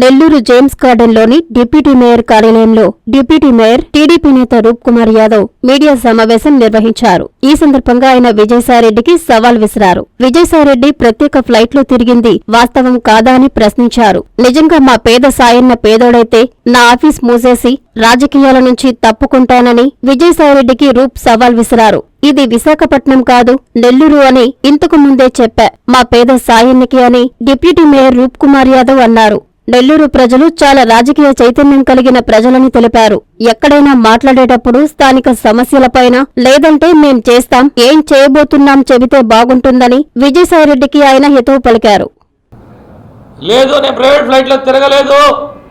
Nellore James గార్డెన్లోని deputy mayor కార్యాలయంలో deputy mayor TDP నేత రూప్ కుమార్ యాదవ్ మీడియా సమావేశం నిర్వహించారు. ఈ సందర్భంగా ఆయన విజయసాయిరెడ్డికి సవాల్ విసిరారు. విజయసాయిరెడ్డి ప్రత్యేక ఫ్లైట్లో తిరిగింది వాస్తవం కాదా అని ప్రశ్నించారు. నిజంగా మా పేద సాయన్న పేదోడైతే నా ఆఫీస్ మూసేసి రాజకీయాల నుంచి తప్పుకుంటానని విజయసాయిరెడ్డికి రూప్ సవాల్ విసిరారు. ఇది విశాఖపట్నం కాదు నెల్లూరు అని ఇంతకు ముందే చెప్పా. మా పేద సాయన్నకి అని డిప్యూటీ మేయర్ రూప్ కుమార్ యాదవ్ అన్నారు. నెల్లూరు ప్రజలు చాలా రాజకీయ చైతన్యం కలిగిన ప్రజలని తెలిపారు. ఎక్కడైనా మాట్లాడేటప్పుడు స్థానిక సమస్యలపైన లేదంటే మేం చేస్తాం ఏం చేయబోతున్నాం చెబితే బాగుంటుందని విజయసాయిరెడ్డికి ఆయన హితవు పలికారు. లేదు నేను ప్రైవేట్ ఫ్లైట్లో తిరగలేదు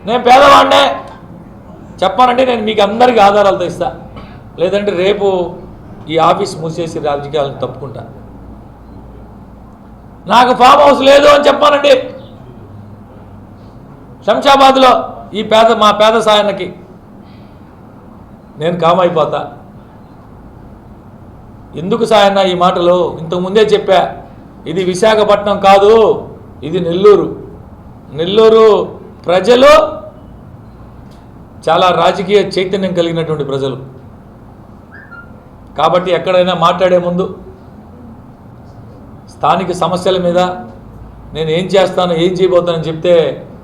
నేను పేదవాడినే. చెప్పానంటే నేను మీకు అందరికీ ఆధారాలు తెస్తా. లేదంటే రేపు ఈ ఆఫీస్ మూసేసి రాజకీయాలను తప్పుకుంటా. నాకు ఫామ్ హౌస్ లేదు అని చెప్పానండి శంషాబాద్లో ఈ పేద మా పేద సాయన్నకి నేను కామైపోతా. ఎందుకు సాయన్న ఈ మాటలు? ఇంతకుముందే చెప్పా ఇది విశాఖపట్నం కాదు ఇది నెల్లూరు. నెల్లూరు ప్రజలు చాలా రాజకీయ చైతన్యం కలిగినటువంటి ప్రజలు. కాబట్టి ఎక్కడైనా మాట్లాడే ముందు స్థానిక సమస్యల మీద నేను ఏం చేస్తాను ఏం చేయబోతానని చెప్తే